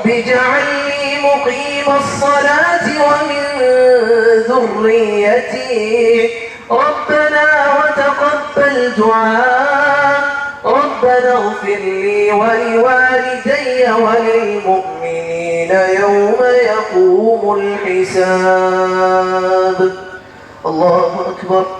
رب اجعلني مقيم الصلاة ومن ذريتي. ربنا وتقبل دعاء. ربنا اغفر لي ولوالدي وللمؤمنين يوم يقوم الحساب. الله أكبر.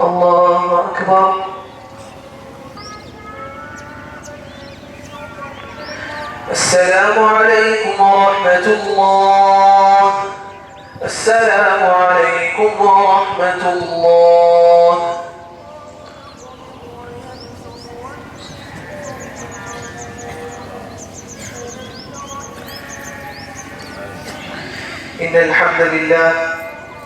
الله أكبر. السلام عليكم ورحمة الله. السلام عليكم ورحمة الله. إن الحمد لله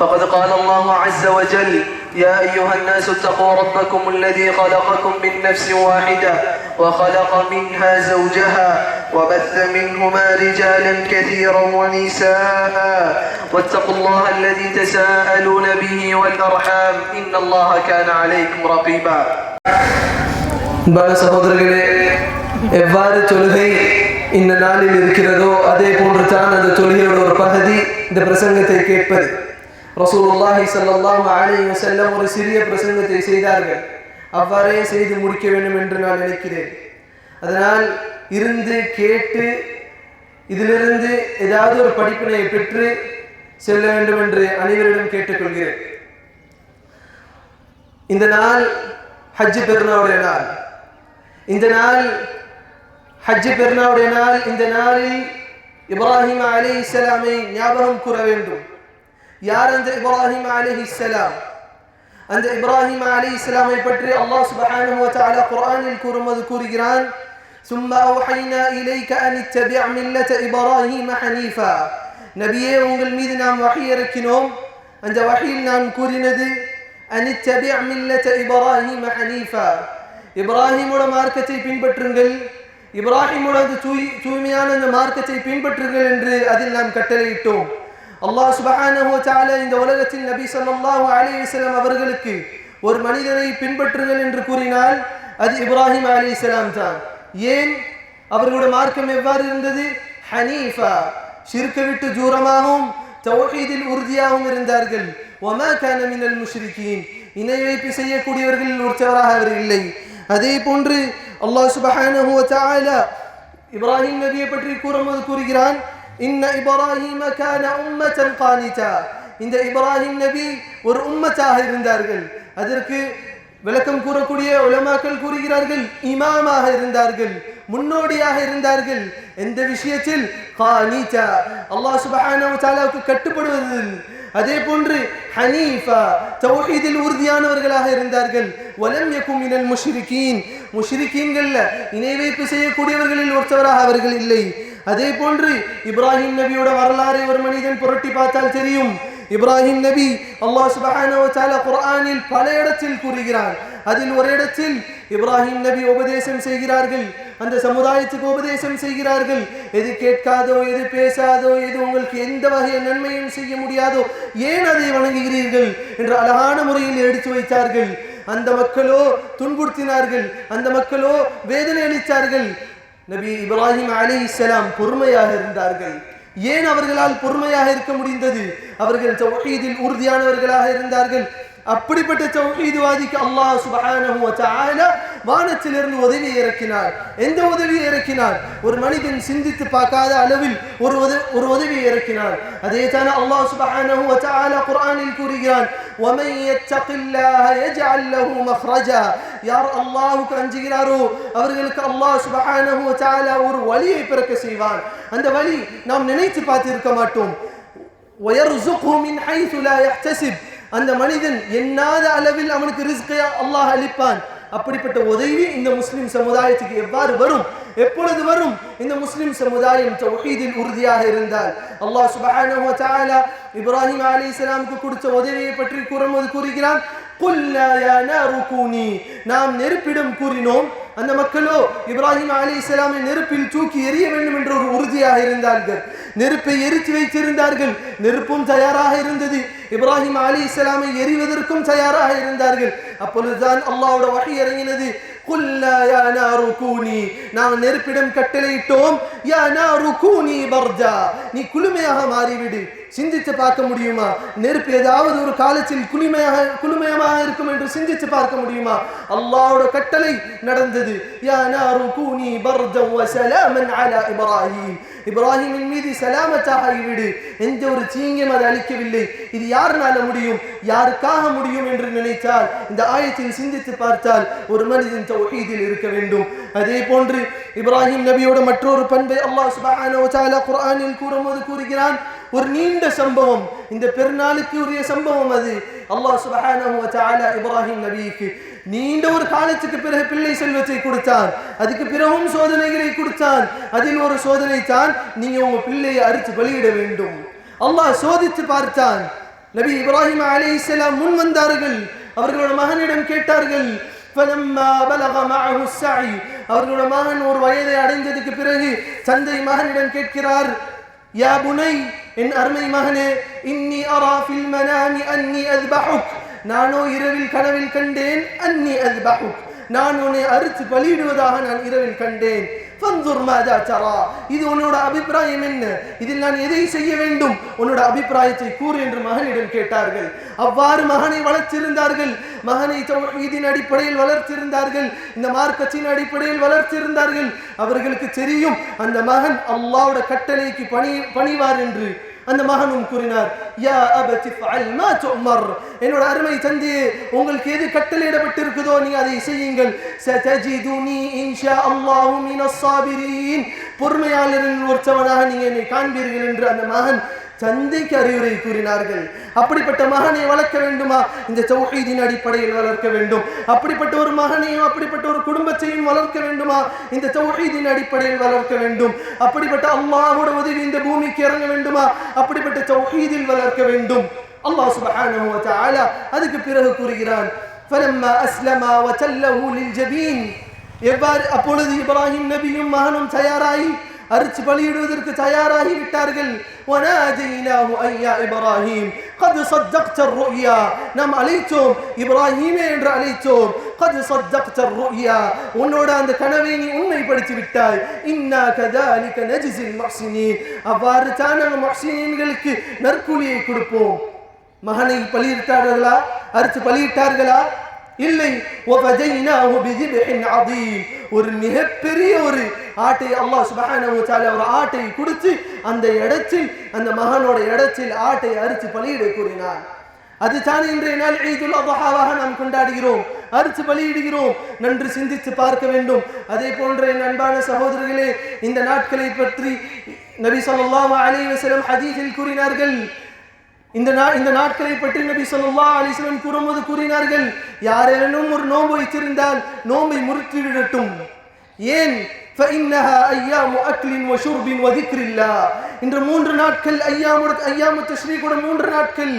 فقد قال الله عز وجل يا أيها الناس اتقوا ربكم الذي خلقكم من نفس واحدة وخلق منها زوجها وبث منهما رجالا كثيرا ونساء واتقوا الله الذي تساءلون به والأرحام إن الله كان عليكم رقيبا பல சகோதரர்களே எவ்வாறு தொழுகை இந்த நாளில் இருக்கிறதோ அதே போன்று தான் அந்த தொழுகையோட ஒரு பகுதி இந்த பிரசங்கத்தை கேட்பது ரசூலுல்லாஹி ஸல்லல்லாஹு அலைஹி செல்ல ஒரு சிறிய பிரசங்கத்தை செய்தார்கள். அவ்வாறே செய்து முடிக்க வேண்டும் என்று நான் நினைக்கிறேன். அதனால் இருந்து கேட்டு இதிலிருந்து ஏதாவது ஒரு படிப்பினை பெற்று செல்ல வேண்டும் என்று அனைவரிடம் கேட்டுக்கொள்கிறேன். இந்த நாள் ஹஜ் பெருநாவுடைய நாள். இந்த நாள் ஹஜ் பெருநாவுடைய நாள். இந்த நாளில் இப்ராஹிம் அலி இஸ்லாமை ஞாபகம் கூற வேண்டும். யார் அந்த இப்ராஹிம் அலி இஸ்லாம் அந்த இப்ராஹிம் அலி இஸ்லாமை பற்றி அல்லாஹ் சுபஹானஹு வ தஆலா குர்ஆனில் கூறும்போது கூறுகிறான் ثم أوحينا إليك أن اتبع ملة إبراهيم حنيفا நபியே உங்கள் மீது நாம் வஹி இறக்கினோம் அந்த வஹியில் நான் கூறினது أن اتبع ملة إبراهيم حنيفا இப்ராஹிமோட மார்க்கத்தை பின்பற்றுங்கள் இப்ராஹிமோட அந்த தூய் தூய்மையான அந்த மார்க்கத்தை பின்பற்றுங்கள் என்று அதில் நாம் கட்டளையிட்டோம் அல்லாஹ் சுபஹானஹு தஆலா இந்த உலகத்தில் நபி ஸல்லல்லாஹு அலைஹி வஸல்லம் அவர்களுக்கு ஒரு மனிதனை பின்பற்றுங்கள் என்று கூறினால் அது இப்ராஹிம் அலைஹிஸ்ஸலாம் தான். ஏன்? அவர்களுடைய மார்க்கம் எவ்வாறு இருந்தது? ஹனீஃபா ஷிர்கை விட்டு தூரமாகவும் தௌஹீதில் உறுதியாகவும் இருந்தார்கள். ஒமா கான மினல் முஷ்ரிகீன் இணை வைப்பு செய்யக்கூடியவர்களில் ஒருத்தவராக அவர் இல்லை. அதே போன்று அல்லாஹ் சுபஹானஹு வ தஆலா இப்ராஹிம் நபியை பற்றி கூறும்போது கூறுகிறான் இன்ன இப்ராஹிம கான உம்மத்தன் கானிதா இந்த இப்ராஹிம் நபி ஒரு உம்மத்தாக இருந்தார்கள் அதற்கு விளக்கம் கூறக்கூடிய உலமாக்கள் கூறுகிறார்கள் இமாமாக இருந்தார்கள் முன்னோடியாக இருந்தார்கள் எந்த விஷயத்தில் கானிதா அல்லாஹ் சுபஹானஹு வ தஆலாவுக்கு கட்டுப்படுவதில் அதே போன்று ஹனீஃபா தௌஹீதில் உறுதியானவர்களாக இருந்தார்கள் வலம் யக்கும் மினல் முஷ்ரிகீன் முஷ்ரிகீன்கள்ல இணை வைப்பு செய்யக்கூடியவர்களில் ஒருத்தவராக அவர்கள் இல்லை அதே போன்று இப்ராஹிம் நபியோட வரலாறை ஒரு மனிதன் புரட்டி பார்த்தால் தெரியும். இப்ராஹிம் நபி அல்லாஹ் சுபஹானஹு குர்ஆனில் பல இடத்தில் கூறுகிறார். அதில் ஒரு இடத்தில் இப்ராஹிம் நபி உபதேசம் செய்கிறார்கள். அந்த சமுதாயத்துக்கு உபதேசம் செய்கிறார்கள். எது கேட்காதோ எது பேசாதோ எது உங்களுக்கு எந்த வகை நன்மையும் செய்ய முடியாதோ ஏன் அதை வணங்குகிறீர்கள் என்று அழகான முறையில் எடுத்து வைத்தார்கள். அந்த மக்களோ துன்புறுத்தினார்கள். அந்த மக்களோ வேதனை அளித்தார்கள். நபி இப்ராஹிம் அலைஹிஸ்ஸலாம் பொறுமையாக இருந்தார்கள். ஏன் அவர்களால் பொறுமையாக இருக்க முடிந்தது? அவர்கள் சௌஹீதில் உறுதியானவர்களாக இருந்தார்கள். அப்படிப்பட்ட சௌஹீதுவாதிக்கு அல்லாஹ் சுபஹானஹு வ தஆலா வானத்திலிருந்து உதவி இறக்கினார் எந்த உதவியை இறக்கினார் ஒரு மனிதன் சிந்தித்து பார்க்காத அளவில் ஒரு உத- ஒரு உதவியை இறக்கினார் அதே தானே அல்லாஹ் சுப்ஹானஹு வ தஆலா குர்ஆனில் கூறுகிறான் ومن يتق الله يجعل له مخرجا யார் அல்லாஹ்வுக்கு அஞ்சுகிறாரோ அவர்களுக்கு அல்லாஹ் சுப்ஹானஹு வ தஆலா ஒரு வழியை பிறக்க செய்வான் அந்த வழி நாம் நினைத்து பார்த்திருக்க மாட்டோம் ويرزقه من حيث لا يحتسب அந்த மனிதன் எண்ணாத அளவில் அவனுக்கு ரிஸ்கை அல்லாஹ் அளிப்பான் அப்படிப்பட்ட உதவி இந்த முஸ்லிம் சமுதாயத்துக்கு எவ்வாறு வரும்? எப்பொழுது வரும்? இந்த முஸ்லிம் சமுதாயம் தௌஹீதில் உறுதியாக இருந்தால். அல்லாஹ் சுப்ஹானஹு வ தஆலா இப்ராஹிம் அலைஹிஸ்ஸலாமுக்கு கொடுத்த உதவியை பற்றி கூறும்போது கூறுகிறான் குல்லா யா நாரு நாம் நெருப்பிடம் கூறினோம் அந்த மக்களோ இப்ராஹிம் அலைஹிஸ்ஸலாமை நெருப்பில் தூக்கி எறிய வேண்டும் என்ற ஒரு உறுதியாக இருந்தார்கள். நெருப்பை எரித்து வைத்திருந்தார்கள். நெருப்பும் தயாராக இருந்தது. இப்ராஹிம் அலி இஸ்லாமை எரிவதற்கும் தயாராக இருந்தார்கள். அப்பொழுதுதான் அல்லாவோட வகை இறங்கினது குல்லா யா நாரு கூனி. நாங்கள் நெருப்பிடம் கட்டளையிட்டோம். யா நாரு கூனி பர்ஜா. நீ குளுமையாக மாறிவிடு. சிந்தித்து பார்க்க முடியுமா? நெருப்பு ஏதாவது ஒரு காலத்தில் குளுமையாக குளுமையமாக இருக்கும் என்று சிந்தித்து பார்க்க முடியுமா? அல்லாவோட கட்டளை நடந்தது. யா நாரு கூனி பர்ஜம் வ சலாமன் அலா இப்ராஹிம். இப்ராஹிமின் மீது சலாமத்தாக ஆகிவிடு எந்த ஒரு தீங்கும் அது அளிக்கவில்லை. இது யாருனால முடியும்? யாருக்காக முடியும் என்று நினைத்தால் இந்த ஆயத்தில் சிந்தித்து பார்த்தால் ஒரு மனிதன் தௌஹீதில் இருக்க வேண்டும். அதே போன்று இப்ராஹிம் நபியோட மற்றொரு பண்பை அல்லாஹ் சுபஹானஹு வ தஆலா குர்ஆனில் கூறும்போது கூறுகிறான் ஒரு நீண்ட சம்பவம். இந்த பெருநாளுக்கு உரிய சம்பவம் அது. அல்லாஹ் சுபஹானஹு வ தஆலா இப்ராஹிம் நபிக்கு நீண்ட ஒரு காலத்துக்கு பிறகு பிள்ளை செல்வத்தை கொடுத்தான். அதுக்கு பிறகும் சோதனைகளை கொடுத்தான். அதில் ஒரு சோதனை தான் நீங்க உங்க பிள்ளையை அரித்து வெளியிட வேண்டும். அல்லாஹ் சோதித்து பார்த்தான். நபி இப்ராஹிம் அலி இஸ்லாம் முன் வந்தார்கள். அவர்களோட மகனிடம் கேட்டார்கள் அவர்களோட மகன் ஒரு வயதை அடைந்ததுக்கு பிறகு சந்தை மகனிடம் கேட்கிறார் யா புனை என் அருமை மகனே இன்னி அரா ஃபில் மனாமி அன்னி அத்பஹுக் நானோ இரவில் கனவில் கண்டேன் அன்னி அத்பஹுக் நான் உன்னை அறுத்து பலியிடுவதாக நான் இரவில் கண்டேன் இது உன்னோட அபிப்பிராயம் என்ன? இதில் நான் எதை செய்ய வேண்டும்? உன்னோட அபிப்பிராயத்தை கூறு என்று மகனிடம் கேட்டார்கள். அவ்வாறு மகனை வளர்த்திருந்தார்கள். மகனை இதன் அடிப்படையில் வளர்த்திருந்தார்கள். இந்த மார்க்கத்தின் அடிப்படையில் வளர்த்திருந்தார்கள். அவர்களுக்கு தெரியும் அந்த மகன் அல்லாவோட கட்டளைக்கு பணி பணிவார் என்று. அந்த மகனும் கூறினார் யா அபதி ஃபஅல் மா துமர். என்னோட அருமை தந்தி உங்களுக்கு எது கட்டளையிடப்பட்டிருக்குதோ நீ அதை செய்யுங்கள். சதஜிதுனி இன்ஷா அல்லாஹு மினஸ் சாபிரீன். பொறுமையாளரின் ஒருத்தவனாக நீங்க என்னை காண்பீர்கள் என்று அந்த மகன் தந்தைக்கு அறிவுரை கூறினார்கள் அப்படிப்பட்ட மகனை வளர்க்க வேண்டுமா இந்த தௌஹீதின் அடிப்படையில் வளர்க்க வேண்டும் அப்படிப்பட்ட ஒரு மகனையும் அப்படிப்பட்ட ஒரு குடும்பத்தையும் வளர்க்க வேண்டுமா இந்த தௌஹீதின் அடிப்படையில் வளர்க்க வேண்டும் அப்படிப்பட்ட அல்லாஹ்வோட உதவி இந்த பூமிக்கு இறங்க வேண்டுமா அப்படிப்பட்ட தௌஹீதில் வளர்க்க வேண்டும் அல்லாஹ் சுப்ஹானஹு வ தஆலா அதுக்கு பிறகு கூறுகிறான் فلما أسلما وتله للجبين எவ்வாறு அப்பொழுது இப்ராஹிம் நபியும் மகனும் தயாராகி அரிச்சு பலியிடுவதற்கு தயாராகிவிட்டார்கள் இப்ராஹிம் கது சத்தக்தர் ருயா நாம் அழைத்தோம் இப்ராஹிமே என்று அழைத்தோம் கது சத்தக்தர் ருயா உன்னோட அந்த கனவை நீ உண்மைப்படுத்தி விட்டாய் இன்னா கதாலிக நஜிசில் மஹ்சினின் அவ்வாறு தான் நாங்கள் மஹ்சினின்களுக்கு நற்கூலியை கொடுப்போம் மகனை பலியிட்டார்களா அரிச்சு பலியிட்டார்களா இல்லை. ஒரு மிகப்பெரிய ஒரு ஆட்டை அல்லாஹ் சுபான ஒரு ஆட்டை குடிச்சு அந்த இடத்தில் அந்த மகனோட இடத்தில் ஆட்டை அரிச்சு பலியிட கூறினார். அது தான் இன்றைய நாள் ஈதுல் அபஹாவாக நாம் கொண்டாடுகிறோம். அரிச்சு பலியிடுகிறோம். நன்று சிந்தித்து பார்க்க வேண்டும். அதே போன்ற என் அன்பான சகோதரர்களே இந்த நாட்களை பற்றி நபி சொல்லாஹ் அலி வசலம் ஹதீஸில் கூறினார்கள். இந்த நா இந்த நாட்களை பற்றி நபி சொல்லா அலிஸ்லம் கூறும்போது கூறினார்கள் யாரேனும் ஒரு நோன்பு வைத்திருந்தால் நோன்பை முறுக்கிவிடட்டும் ஏன்? இன்று மூன்று நாட்கள் ஐயாமுட ஐயாமு தஸ்ரீ கூட மூன்று நாட்கள்.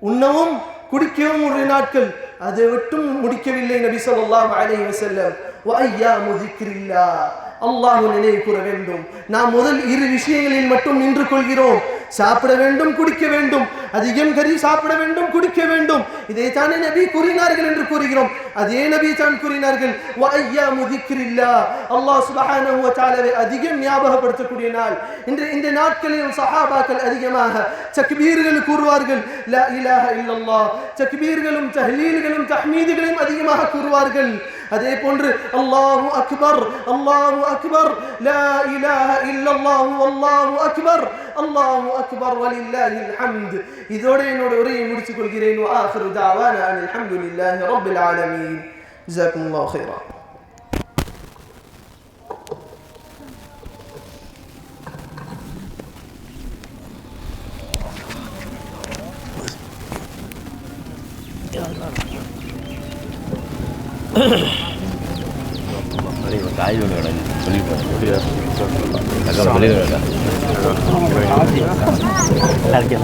உண்ணவும் குடிக்கவும் ஒரு நாட்கள். அதை விட்டும் முடிக்கவில்லை நபி சொல்லா அலைஹி வசல்லம் ஐயா முதிக்கிறில்லா அல்லாஹ் நினைவு கூற வேண்டும். நாம் முதல் இரு விஷயங்களில் மட்டும் நின்று கொள்கிறோம். சாப்பிட வேண்டும் குடிக்க வேண்டும். அதிகம் கறி சாப்பிட வேண்டும் குடிக்க வேண்டும். இதை தானே நபி கூறினார்கள் என்று கூறுகிறோம். அதே நபி தான் கூறினார்கள் வஅய்யாமு திக்ரில்லா அல்லாஹ் சுபஹானஹு வ தஆலாவை அதிகம் ஞாபகப்படுத்தக்கூடிய நாள். இன்று இந்த நாட்களில் சஹாபாக்கள் அதிகமாக தக்பீர்கள் கூறுவார்கள் லா இலாஹ இல்லல்லாஹ். தக்பீர்களும் தஹ்லீல்களும் தஹ்மீதுகளும் அதிகமாக கூறுவார்கள் அதே போன்று அல்லாஹு அக்பர் அல்லாஹு அக்பர் லா இலாஹ இல்லல்லாஹு அல்லாஹு அக்பர் அல்லாஹு அக்பர் வலில்லாஹில் ஹம்த் இதோட என்னோட உரையை முடித்துக் கொள்கிறேன் ஆஃபிரு தாவானா அனில் ஹம்துலில்லாஹி ரப்பில் ஆலமீன் ஜஸாக்குல்லாஹு ஹைரா Ugh. ஐயோ மேடம் சொல்லிடுறேன் வெளியில் வேண்டாம் ஓகே